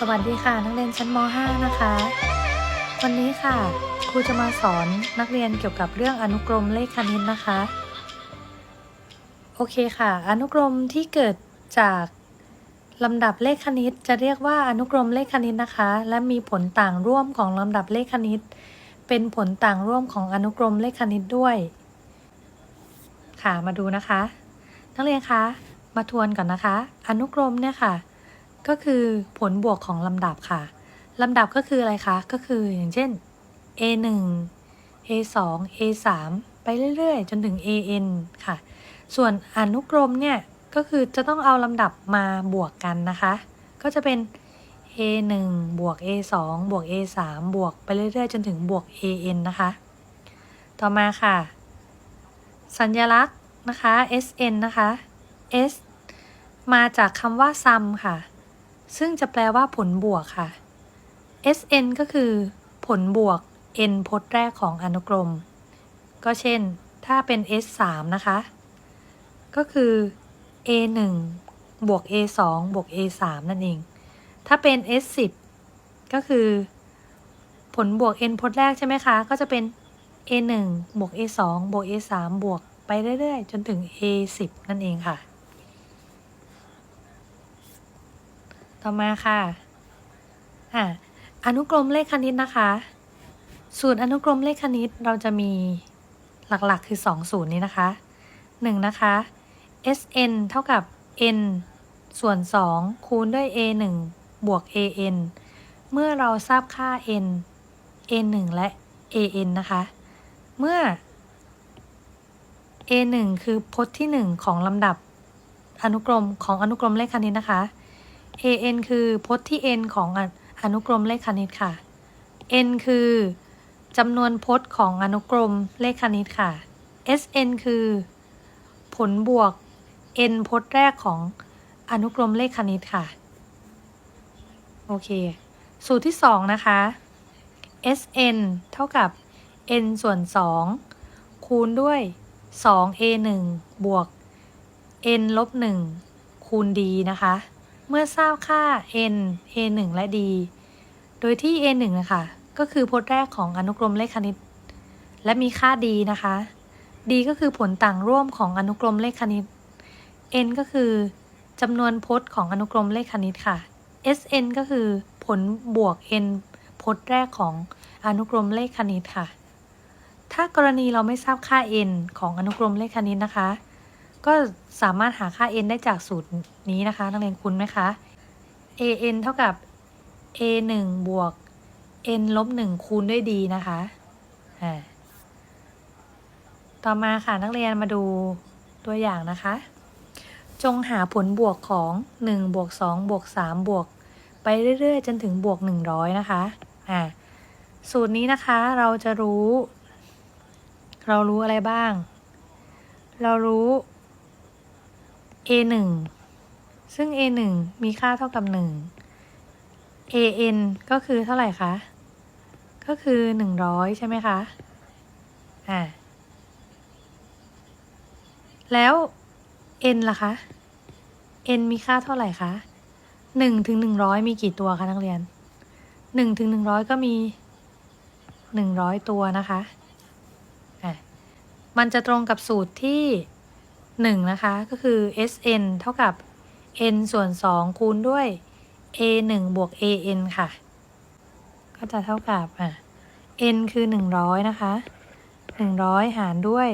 สวัสดีค่ะ นักเรียนชั้นม .5 นะคะ วันนี้ค่ะครูจะมาสอนนักเรียนเกี่ยวกับเรื่องอนุกรมเลขคณิตนะคะ โอเคค่ะ อนุกรมที่เกิดจากลำดับเลขคณิต จะเรียกว่าอนุกรมเลขคณิตนะคะ และมีผลต่างร่วมของลำดับเลขคณิต เป็นผลต่างร่วมของอนุกรมเลขคณิตด้วย ค่ะมาดูนะคะ นักเรียนคะมาทวนก่อนนะคะ อนุกรมเนี่ยค่ะ ก็คือผลบวกของลำดับค่ะ ลำดับก็คืออะไรคะ ก็คืออย่างเช่น a 1 a 2 a 3ไปเรื่อยๆ จนถึง an ค่ะ ส่วนอนุกรมเนี่ย ก็คือจะต้องเอาลำดับมาบวกกันนะคะ ก็จะเป็น a 1บวก a 2บวก a 3บวกไปเรื่อยๆ จนถึงบวก an นะคะ ต่อมาค่ะ สัญลักษณ์นะคะ sn นะคะ s มาจากคำว่า sum ค่ะ ซึ่งจะแปลว่าผลบวกค่ะ Sn ก็คือ ผลบวก n พจน์แรกของอนุกรม ก็เช่น ถ้าเป็น S3 นะคะ ก็คือ A1 บวก A2 บวก A3 นั่นเอง ถ้าเป็น S10 ก็คือ ผลบวก n พจน์แรกใช่ไหมคะ ก็จะเป็น A1 บวก A2 บวก A3 บวกไปเรื่อย ๆ จนถึง A10 นั่นเองค่ะ ต่อมาค่ะอะอนุกรมเลขคณิตนะคะ สูตรอนุกรมเลขคณิตเราจะมีหลักๆคือ 2 สูตรนี้นะคะ 1 นะคะ sn เท่ากับ n ส่วน 2 คูณด้วย a 1บวก an เมื่อเราทราบค่า n a 1และ an นะคะ เมื่อ a 1คือพจน์ที่ 1 ของลำดับอนุกรมของอนุกรมเลขคณิตนะคะ an คือพจน์ที่ n ของอนุกรมเลขคณิตค่ะ n คือจำนวนพจน์ของอนุกรมเลขคณิตค่ะ sn คือ ผลบวก n พจน์แรกของอนุกรมเลขคณิตค่ะ โอเค สูตรที่ 2 นะคะ sn เท่ากับ n ส่วน 2 คูณด้วย 2a 1บวก n ลบ 1 คูณ d นะคะ เมื่อทราบค่า n a 1 และ d โดยที่ a 1 นะคะก็คือพจน์แรกของอนุกรมเลขคณิต และมีค่า d นะคะ d ก็คือผลต่างร่วมของอนุกรมเลขคณิต n ก็คือจำนวนพจน์ของอนุกรมเลขคณิตค่ะ sn ก็คือผลบวก n พจน์แรกของอนุกรมเลขคณิตค่ะ ถ้ากรณีเราไม่ทราบค่า n ของอนุกรมเลขคณิตนะคะ ก็สามารถหาค่า n ได้จากสูตรนี้นะคะนักเรียนคุ้นไหมคะ an เท่ากับ a 1บวก n ลบ1คูณด้วย d นะคะอ่าต่อมาค่ะนักเรียนมาดูตัวอย่างนะคะ จงหาผลบวกของ 1 บวก 2 บวก 3 บวก ไปเรื่อย ๆ จนถึงบวก 100 นะคะอ่าสูตรนี้นะคะเราจะรู้ เรารู้อะไรบ้าง เรารู้ a 1ซึ่ง a 1มีค่าเท่ากับ1 an ก็คือเท่าไหร่คะ ก็คือ 100 ใช่ไหมคะ อ่า แล้ว n ล่ะคะ n มีค่าเท่าไหร่คะ1ถึง100 มีกี่ตัวคะนักเรียน1ถึง100 ก็มี 100 ตัวนะคะ อะมันจะตรงกับสูตรที่ 1 นะคะก็คือ sn เท่ากับ n ส่วน 2 คูณด้วย a 1บวก an ค่ะ ก็จะเท่ากับอะ n คือ 100 นะคะ 100 หารด้วย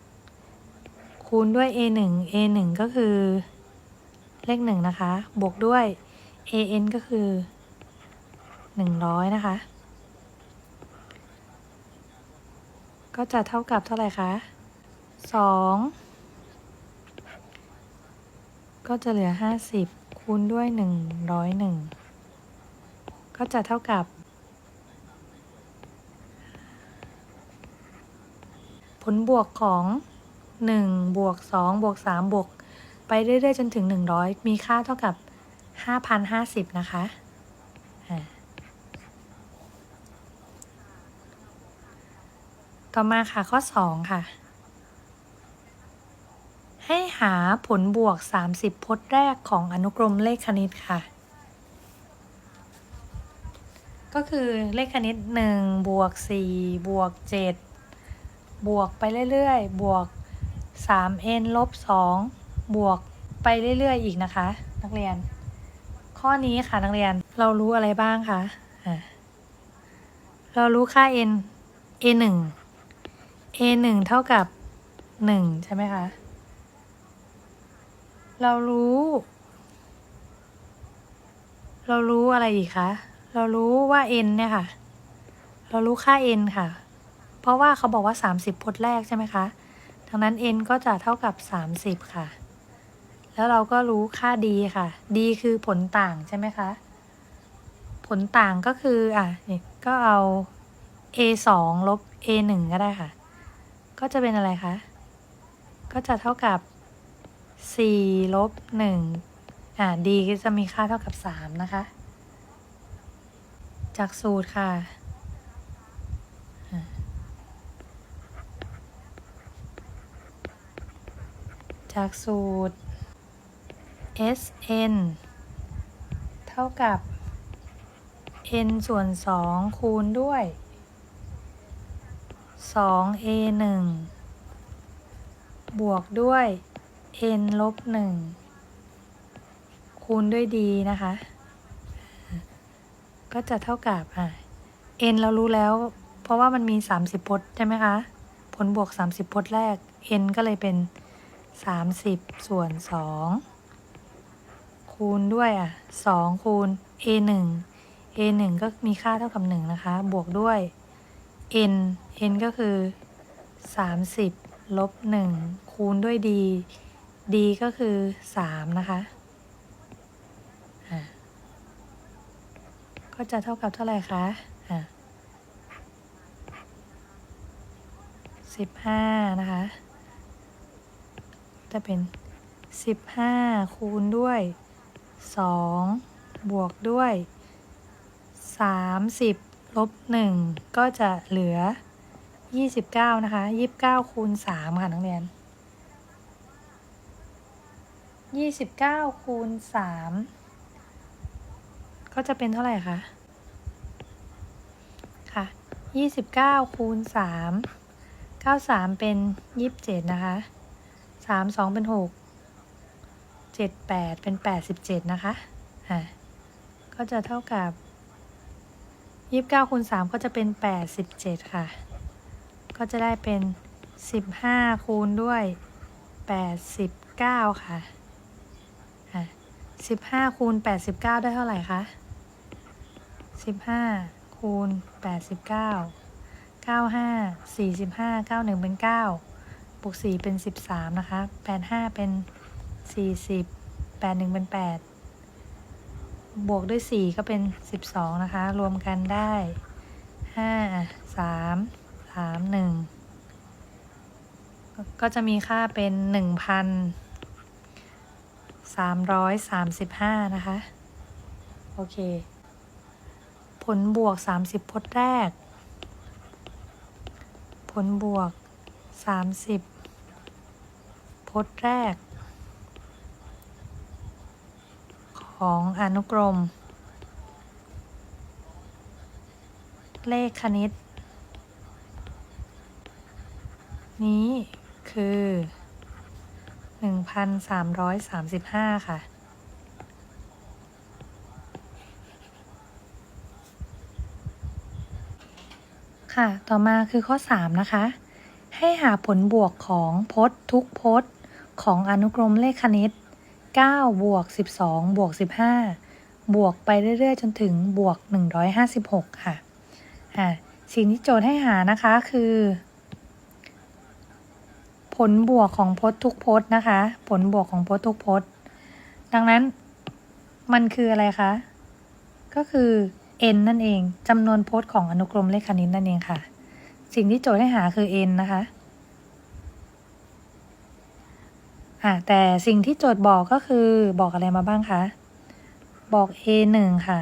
2 คูณด้วย a 1 a 1ก็คือ เลข 1 นะคะ บวกด้วย an ก็คือ 100 นะคะ ก็จะเท่ากับเท่าไหร่คะ 2ก็จะเหลือ50คูณด้วย101ก็จะเท่ากับ ผลบวกของ1บวก2บวก3บวก ไปเรื่อยๆ จนถึง100มีค่าเท่ากับ5,050นะคะต่อมาค่ะข้อ 2 ค่ะ ให้หาผลบวก 30 พจน์แรกของอนุกรมเลขคณิตค่ะ ก็คือเลขคณิตหนึ่งบวกสี่บวกเจ็ดบวกไปเรื่อยๆ บวกสาม n ลบสองบวกไปเรื่อยๆ อีกนะคะ นักเรียน ข้อนี้ค่ะนักเรียนเรารู้อะไรบ้างคะะเรารู้ค่า n a หนึ่ง a หนึ่งเท่ากับหนึ่งใช่ไหมคะ เรารู้ เรารู้อะไรอีกคะ เรารู้ว่า n เนี่ยค่ะ เรารู้ค่า n ค่ะ เพราะว่าเขาบอกว่า 30พจน์แรกใช่ไหมคะ ดังนั้น n ก็จะเท่ากับ 30 ค่ะ แล้วเราก็รู้ค่า d ค่ะ d คือผลต่างใช่ไหมคะ ผลต่างก็คืออะนี่ก็เอา a 2ลบ a 1ก็ได้ค่ะ ก็จะเป็นอะไรคะ ก็จะเท่ากับ 4ลบ1อ่า d ก็จะมีค่าเท่ากับ 3 นะคะ จากสูตรค่ะ จากสูตร sn เท่ากับ n ส่วน 2 คูณด้วย 2a 1บวกด้วย n ลบ1คูณด้วย d นะคะ ก็จะเท่ากับอะ n เรารู้แล้ว เพราะว่ามันมี 30 พจน์ใช่ไหมคะ ผลบวก 30 พจน์แรก n ก็เลยเป็น 30 ส่วน 2 คูณด้วยอะ 2 คูณ a 1 a 1ก็มีค่าเท่ากับ 1 นะคะ บวกด้วย n n ก็คือ 30 ลบ 1 คูณด้วย d ดีก็คือสามนะคะ ก็จะเท่ากับเท่าไหร่คะสิบห้านะคะ จะเป็นสิบห้าคูณด้วยสองบวกด้วยสามสิบลบหนึ่งก็จะเหลือยี่สิบเก้านะคะยี่สิบเก้าคูณสามค่ะนักเรียน 29คูณ3ก็จะเป็นเท่าไหร่คะ ค่ะ29คูณ3 93เก้าสามเป็น27นะคะสามสองเป็นหกเจ็ดแปดเป็นแปดสิบเจ็ดนะคะ อะก็จะเท่ากับยี่สิบเก้าคูณสามก็จะเป็นแปดสิบเจ็ดค่ะ ก็จะได้เป็นสิบห้าคูณด้วยแปดสิบเก้าค่ะ สิบห้าคูณแปดสิบเก้าได้เท่าไหร่คะสิบห้าคูณแปดสิบเก้าเก้าห้าสี่สิบห้าเก้าหนึ่งเป็นเก้าบวกสี่เป็นสิบสามนะคะแปดห้าเป็นสี่สิบแปดหนึ่งเป็นแปดบวกด้วยสี่ก็เป็นสิบสองนะคะ รวมกันได้ห้าสามสามหนึ่งก็จะมีค่าเป็นหนึ่งพัน สามร้อยสามสิบห้านะคะ โอเค ผลบวกสามสิบพจน์แรก ผลบวก 30พจน์แรก ของอนุกรม เลขคณิต นี้คือ 1,335ค่ะ ค่ะ ต่อมาคือข้อ3นะคะ ให้หาผลบวกของพจน์ทุกพจน์ของอนุกรมเลขคณิต9บวก12 บวก 15 บวกไปเรื่อย ๆ จนถึงบวก 156 ค่ะ อ่าสิ่งที่โจทย์ให้หานะคะคือ ลบวกของพจน์ทุกพจน์นะคะ ผลบวกของพจน์ทุกพจน์ ดังนั้นมันคืออะไรคะ ก็คือ n นั่นเองจำนวนพจน์ของอนุกรมเลขคณิตนั่นเองค่ะ สิ่งที่โจทย์ให้หาคือ n นะคะอ่าแต่สิ่งที่โจทย์บอกก็คือบอกอะไรมาบ้างคะ บอก a 1ค่ะ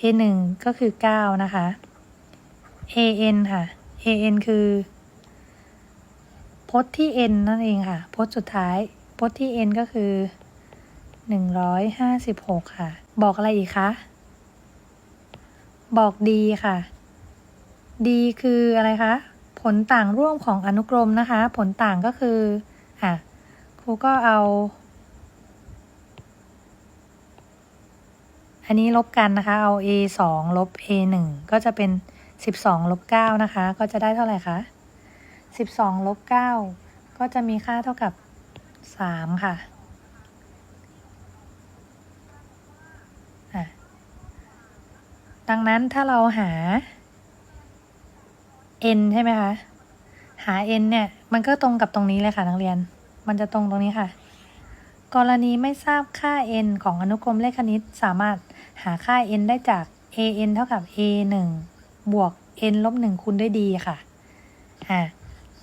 a 1ก็คือ 9 นะคะ a n ค่ะ a n คือ พจน์ที่ n นั่นเองค่ะ พจน์สุดท้าย พจน์ที่ n ก็คือ 156 ค่ะ บอกอะไรอีกคะ บอกดีค่ะ ดีคืออะไรคะ ผลต่างร่วมของอนุกรมนะคะ ผลต่างก็คือ อะ ครูก็เอา อันนี้ลบกันนะคะ เอา a สองลบ a หนึ่งก็จะเป็นสิบสองลบเก้านะคะ ก็จะได้เท่าไหร่คะ สิบสองลบเก้าก็จะมีค่าเท่ากับสามค่ะอะดังนั้นถ้าเราหา n ใช่ไหมคะ หา n เนี่ย มันก็ตรงกับตรงนี้เลยค่ะนักเรียน มันจะตรงตรงนี้ค่ะ กรณีไม่ทราบค่า n ของอนุกรมเลขคณิตสามารถหาค่า n ได้จาก a n เท่ากับ a 1บวก n ลบ1คูณด้วย d ค่ะ อ่า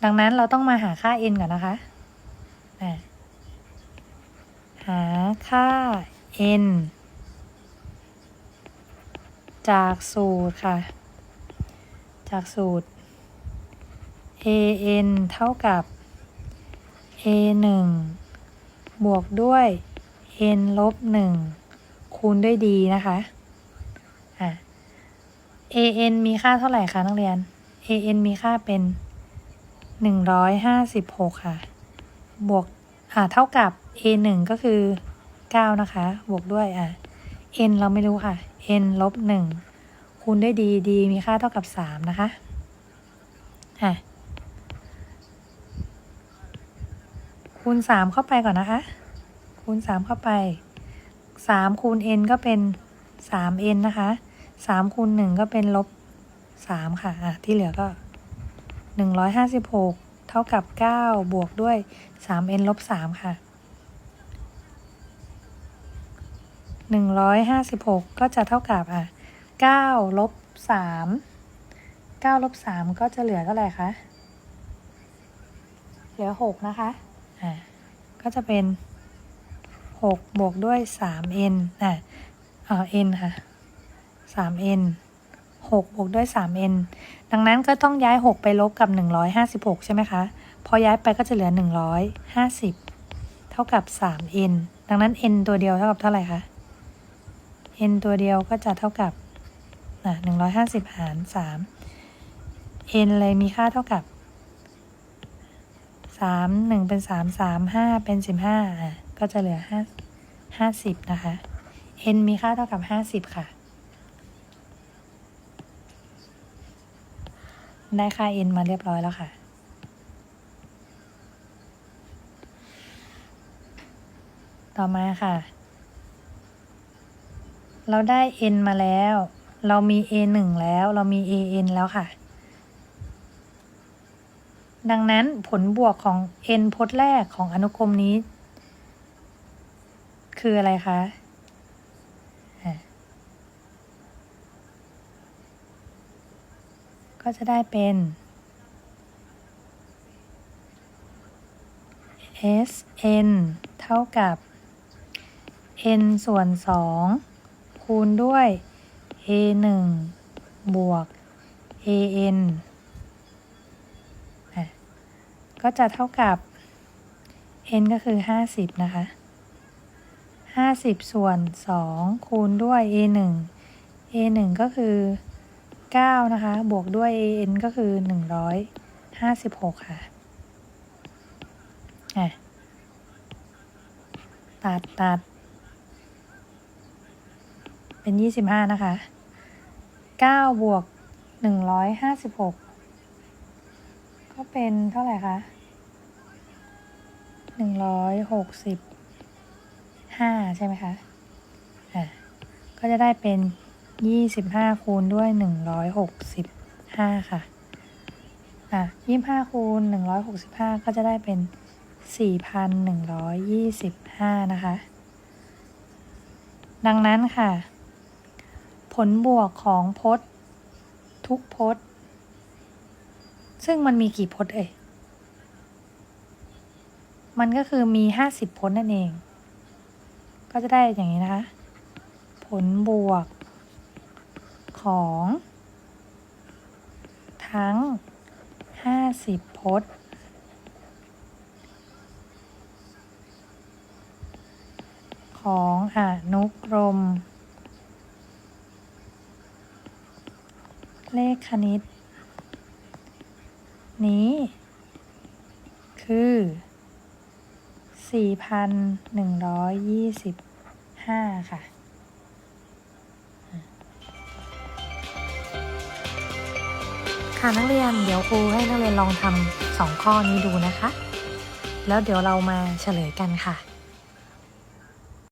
ดังนั้นเราต้องมาหาค่า n ก่อนนะคะ หาค่า n จากสูตรค่ะ จากสูตร a n เท่ากับ a 1บวกด้วย n ลบ1คูณด้วย d นะคะอะ a n มีค่าเท่าไหร่คะนักเรียน a n มีค่าเป็น 156 ค่ะ บวกอ่าเท่ากับ a 1ก็คือ 9 นะคะ บวกด้วยอะ n เราไม่รู้ค่ะ n ลบ 1 คูณด้วย d d มีค่าเท่ากับ 3 นะคะอะคูณ 3 เข้าไปก่อนนะคะ คูณ 3 เข้าไป 3 คูณ n ก็เป็น 3n นะคะ 3คูณ 1 ก็เป็นลบ 3 ค่ะอะที่เหลือก็ 156 เท่ากับ 9 บวกด้วย 3n ลบ 3 ค่ะ 156 ก็จะเท่ากับอะ9ลบ 3 9ลบ 3 ก็จะเหลือเท่าไหร่คะ เหลือ 6 นะคะอ่าก็จะเป็น 6 บวกด้วย 3n อะอ่า n ค่ะ 3n 6 บวกด้วย 3n ดังนั้นก็ต้องย้าย 6 ไปลบกับ 156 ใช่ไหมคะ พอย้ายไปก็จะเหลือ 150 เท่ากับ 3n ดังนั้น n ตัวเดียวเท่ากับเท่าไหร่คะ n ตัวเดียวก็จะเท่ากับอะ150 หาร 3 n เลยมีค่าเท่ากับ 3 1 เป็น 3 3 5 เป็น 15 ก็จะเหลือ 5 50 นะคะ n มีค่าเท่ากับ 50 ค่ะ ได้ค่า n มาเรียบร้อยแล้วค่ะ ต่อมาค่ะ เราได้ n มาแล้ว เรามี a 1แล้ว เรามี a n แล้วค่ะ ดังนั้นผลบวกของ n พจน์แรกของอนุกรมนี้ คืออะไรคะอะ ก็จะได้เป็น s n เท่ากับ n ส่วน 2 คูณด้วย a 1บวก a n ก็จะเท่ากับ n ก็คือ 50 นะคะ 50 ส่วน 2 คูณด้วย a 1 a 1ก็คือ 9 นะคะ บวกด้วย a n ก็คือ 156 ค่ะอะตัดตัด เป็น 25 นะคะ 9 บวก 156 ก็เป็นเท่าไหร่คะ 165 ใช่ไหมคะ อะ ก็จะได้เป็น 25คูณด้วย165ค่ะ อะ25คูณ165ก็จะได้เป็น4,125นะคะ ดังนั้นค่ะ ผลบวกของพจน์ ทุกพจน์ ซึ่งมันมีกี่พจน์เอ่ยมันก็คือมี50พจน์นั่นเอง ก็จะได้อย่างนี้นะคะ ผลบวก ของ ทั้ง 50พจน์ของอนุกรม เลขคณิต นี้ คือ 4,125 ค่ะ ค่ะนักเรียนเดี๋ยวครูให้นักเรียนลองทำสองข้อนี้ดูนะคะ แล้วเดี๋ยวเรามาเฉลยกันค่ะ